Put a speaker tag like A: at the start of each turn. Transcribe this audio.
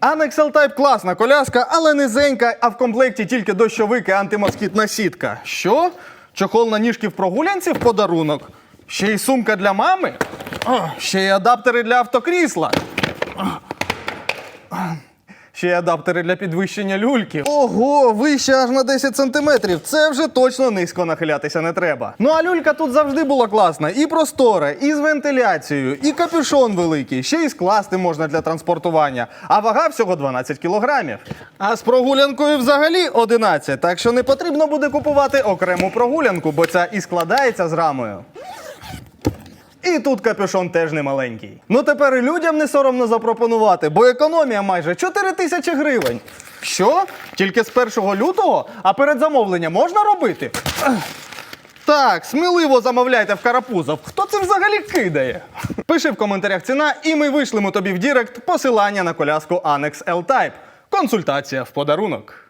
A: Annex L-Type класна коляска, але низенька, а в комплекті тільки дощовик і антимоскітна сітка. Що? Чохол на ніжки в прогулянці в подарунок? Ще й сумка для мами? О, ще й адаптери для автокрісла. Ще й адаптери для підвищення люльки. Ого, вище аж на 10 сантиметрів. Це вже точно низько нахилятися не треба. Ну а люлька тут завжди була класна. І простора, і з вентиляцією, і капюшон великий. Ще й скласти можна для транспортування. А вага всього 12 кілограмів. А з прогулянкою взагалі 11. Так що не потрібно буде купувати окрему прогулянку, бо ця і складається з рамою. І тут капюшон теж не маленький. Ну тепер і людям не соромно запропонувати, бо економія майже 4 тисячі гривень. Що? Тільки з 1 лютого? А перед замовленням можна робити? Так, сміливо замовляйте в Карапузов. Хто це взагалі кидає? Пиши в коментарях ціна, і ми вишлемо тобі в Дірект посилання на коляску Annex L-Type. Консультація в подарунок.